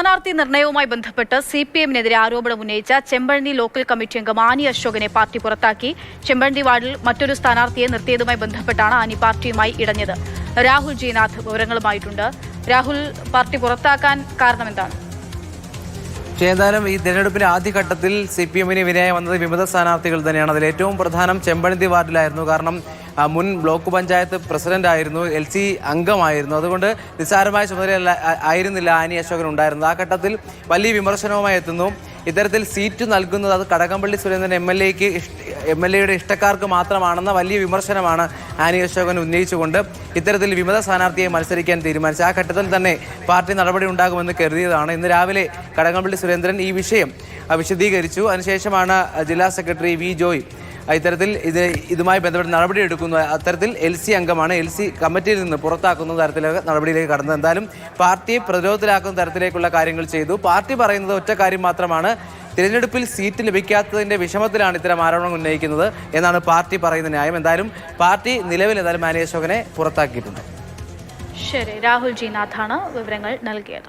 സ്ഥാനാർത്ഥി നിർണയവുമായി ബന്ധപ്പെട്ട് C P എമ്മിനെതിരെ ആരോപണം ഉന്നയിച്ച ചെമ്പഴന്തി ലോക്കൽ കമ്മിറ്റി അംഗം ആനി അശോകനെ പാർട്ടി പുറത്താക്കി. ചെമ്പഴന്തി വാർഡിൽ മറ്റൊരു സ്ഥാനാർത്ഥിയെ നിർത്തിയതുമായി ബന്ധപ്പെട്ടാണ് ആനി പാർട്ടിയുമായി ഇടഞ്ഞത്. രാഹുൽ ജിനാഥ് വിവരങ്ങളുമായിട്ടുണ്ട്. രാഹുൽ പാർട്ടി പുറത്താക്കാൻ കാരണം എന്താണ് ഏതായാലും ഈ തെരഞ്ഞെടുപ്പിന്റെ ആദ്യഘട്ടത്തിൽ സി പി എമ്മിന് വിനയായി വന്നത് വിമത സ്ഥാനാർത്ഥികൾ തന്നെയാണ്. അതിൽ ഏറ്റവും പ്രധാനം ചെമ്പഴന്തി വാർഡിലായിരുന്നു. കാരണം മുൻ ബ്ലോക്ക് പഞ്ചായത്ത് പ്രസിഡന്റ് ആയിരുന്നു എൽ സി അംഗമായിരുന്നു. അതുകൊണ്ട് നിസ്സാരമായ ചുമതല ആയിരുന്നില്ല ആനി അശോകൻ ഉണ്ടായിരുന്നത്. ആ ഘട്ടത്തിൽ വലിയ വിമർശനവുമായി എത്തുന്നു. ഇത്തരത്തിൽ സീറ്റ് നൽകുന്നത് അത് കടകംപള്ളി സുരേന്ദ്രൻ എം എൽ എക്ക് എം എൽ എയുടെ ഇഷ്ടക്കാർക്ക് മാത്രമാണെന്ന വലിയ വിമർശനമാണ് ആനി അശോകൻ ഉന്നയിച്ചുകൊണ്ട് ഇത്തരത്തിൽ വിമത സ്ഥാനാർത്ഥിയെ മത്സരിക്കാൻ തീരുമാനിച്ചു ആ ഘട്ടത്തിൽ തന്നെ പാർട്ടി നടപടി ഉണ്ടാകുമെന്ന് കരുതിയതാണ്. ഇന്ന് രാവിലെ കടകംപള്ളി സുരേന്ദ്രൻ ഈ വിഷയം വിശദീകരിച്ചു. അതിനുശേഷമാണ് ജില്ലാ സെക്രട്ടറി വി ജോയ് ഇത്തരത്തിൽ ഇത് ഇതുമായി ബന്ധപ്പെട്ട് നടപടി എടുക്കുന്നു. അത്തരത്തിൽ എൽ സി അംഗമാണ് എൽ സി കമ്മിറ്റിയിൽ നിന്ന് പുറത്താക്കുന്ന തരത്തിലേക്ക് നടപടിയിലേക്ക് കടന്നത്. എന്തായാലും പാർട്ടിയെ പ്രതിരോധത്തിലാക്കുന്ന തരത്തിലേക്കുള്ള കാര്യങ്ങൾ ചെയ്തു. പാർട്ടി പറയുന്നത് ഒറ്റ കാര്യം മാത്രമാണ്. തിരഞ്ഞെടുപ്പിൽ സീറ്റ് ലഭിക്കാത്തതിന്റെ വിഷമത്തിലാണ് ഇത്തരം ആരോപണം ഉന്നയിക്കുന്നത് എന്നാണ് പാർട്ടി പറയുന്ന ന്യായം. എന്തായാലും പാർട്ടി നിലവിൽ എന്തായാലും മാനേജ് അശോകനെ പുറത്താക്കിയിട്ടുണ്ട്. ശരി രാഹുൽ ജി നാഥാണ് വിവരങ്ങൾ നൽകിയത്.